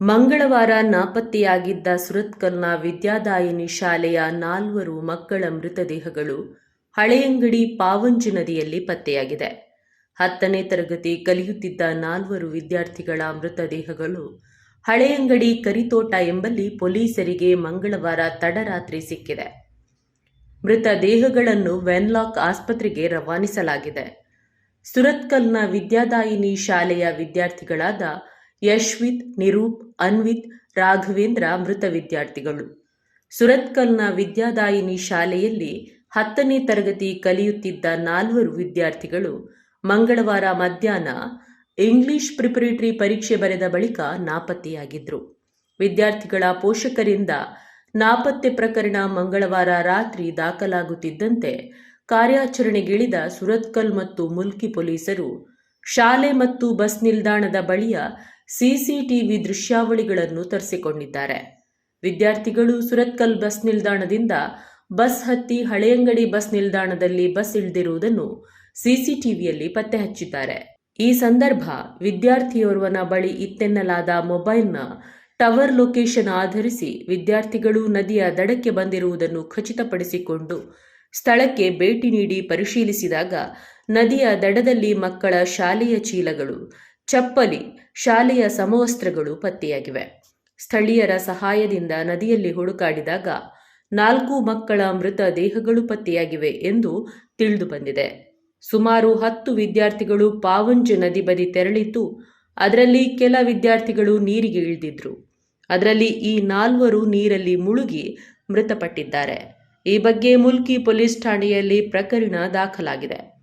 ಮಂಗಳವಾರ ನಾಪತ್ತೆಯಾಗಿದ್ದ ಸುರತ್ಕಲ್ನ ವಿದ್ಯಾದಾಯಿನಿ ಶಾಲೆಯ ನಾಲ್ವರು ಮಕ್ಕಳ ಮೃತದೇಹಗಳು ಹಳೆಯಂಗಡಿ ಪಾವಂಜಿ ನದಿಯಲ್ಲಿ ಪತ್ತೆಯಾಗಿದೆ. ಹತ್ತನೇ ತರಗತಿ ಕಲಿಯುತ್ತಿದ್ದ ನಾಲ್ವರು ವಿದ್ಯಾರ್ಥಿಗಳ ಮೃತದೇಹಗಳು ಹಳೆಯಂಗಡಿ ಕರಿತೋಟ ಎಂಬಲ್ಲಿ ಪೊಲೀಸರಿಗೆ ಮಂಗಳವಾರ ತಡರಾತ್ರಿ ಸಿಕ್ಕಿದೆ. ಮೃತ ದೇಹಗಳನ್ನು ವೆನ್ಲಾಕ್ ಆಸ್ಪತ್ರೆಗೆ ರವಾನಿಸಲಾಗಿದೆ. ಸುರತ್ಕಲ್ನ ವಿದ್ಯಾದಾಯಿನಿ ಶಾಲೆಯ ವಿದ್ಯಾರ್ಥಿಗಳಾದ ಯಶ್ವಿತ್, ನಿರೂಪ್, ಅನ್ವಿತ್, ರಾಘವೇಂದ್ರ ಮೃತ ವಿದ್ಯಾರ್ಥಿಗಳು. ಸುರತ್ಕಲ್ನ ವಿದ್ಯಾದಾಯಿನಿ ಶಾಲೆಯಲ್ಲಿ ಹತ್ತನೇ ತರಗತಿ ಕಲಿಯುತ್ತಿದ್ದ ನಾಲ್ವರು ವಿದ್ಯಾರ್ಥಿಗಳು ಮಂಗಳವಾರ ಮಧ್ಯಾಹ್ನ ಇಂಗ್ಲಿಷ್ ಪ್ರಿಪರೇಟರಿ ಪರೀಕ್ಷೆ ಬರೆದ ಬಳಿಕ ನಾಪತ್ತೆಯಾಗಿದ್ದರು ವಿದ್ಯಾರ್ಥಿಗಳ ಪೋಷಕರಿಂದ ನಾಪತ್ತೆ ಪ್ರಕರಣ ಮಂಗಳವಾರ ರಾತ್ರಿ ದಾಖಲಾಗುತ್ತಿದ್ದಂತೆ ಕಾರ್ಯಾಚರಣೆಗಿಳಿದ ಸುರತ್ಕಲ್ ಮತ್ತು ಮುಲ್ಕಿ ಪೊಲೀಸರು ಶಾಲೆ ಮತ್ತು ಬಸ್ ನಿಲ್ದಾಣದ ಬಳಿಯ ಸಿಸಿಟಿವಿ ದೃಶ್ಯಾವಳಿಗಳನ್ನು ತರಿಸಿಕೊಂಡಿದ್ದಾರೆ. ವಿದ್ಯಾರ್ಥಿಗಳು ಸುರತ್ಕಲ್ ಬಸ್ ನಿಲ್ದಾಣದಿಂದ ಬಸ್ ಹತ್ತಿ ಹಳೆಯಂಗಡಿ ಬಸ್ ನಿಲ್ದಾಣದಲ್ಲಿ ಬಸ್ ಇಳಿದಿರುವುದನ್ನು ಸಿಸಿಟಿವಿಯಲ್ಲಿ ಪತ್ತೆ ಹಚ್ಚಿದ್ದಾರೆ. ಈ ಸಂದರ್ಭ ವಿದ್ಯಾರ್ಥಿಯೋರ್ವನ ಬಳಿ ಇತ್ತೆನ್ನಲಾದ ಮೊಬೈಲ್ನ ಟವರ್ ಲೊಕೇಶನ್ ಆಧರಿಸಿ ವಿದ್ಯಾರ್ಥಿಗಳು ನದಿಯ ದಡಕ್ಕೆ ಬಂದಿರುವುದನ್ನು ಖಚಿತಪಡಿಸಿಕೊಂಡು ಸ್ಥಳಕ್ಕೆ ಭೇಟಿ ನೀಡಿ ಪರಿಶೀಲಿಸಿದಾಗ ನದಿಯ ದಡದಲ್ಲಿ ಮಕ್ಕಳ ಶಾಲೆಯ ಚೀಲಗಳು ಚಪ್ಪಲಿ ಶಾಲೆಯ ಸಮವಸ್ತ್ರಗಳು ಪತ್ತೆಯಾಗಿವೆ. ಸ್ಥಳೀಯರ ಸಹಾಯದಿಂದ ನದಿಯಲ್ಲಿ ಹುಡುಕಾಡಿದಾಗ ನಾಲ್ಕು ಮಕ್ಕಳ ಮೃತ ದೇಹಗಳು ಪತ್ತೆಯಾಗಿವೆ ಎಂದು ತಿಳಿದು ಬಂದಿದೆ. ಸುಮಾರು ಹತ್ತು ವಿದ್ಯಾರ್ಥಿಗಳು ಪಾವಂಜ ನದಿ ಬದಿ ತೆರಳಿದ್ದು, ಅದರಲ್ಲಿ ಕೆಲ ವಿದ್ಯಾರ್ಥಿಗಳು ನೀರಿಗೆ ಇಳಿದಿದ್ರು. ಅದರಲ್ಲಿ ಈ ನಾಲ್ವರು ನೀರಲ್ಲಿ ಮುಳುಗಿ ಮೃತಪಟ್ಟಿದ್ದಾರೆ. ಈ ಬಗ್ಗೆ ಮುಲ್ಕಿ ಪೊಲೀಸ್ ಠಾಣೆಯಲ್ಲಿ ಪ್ರಕರಣ ದಾಖಲಾಗಿದೆ.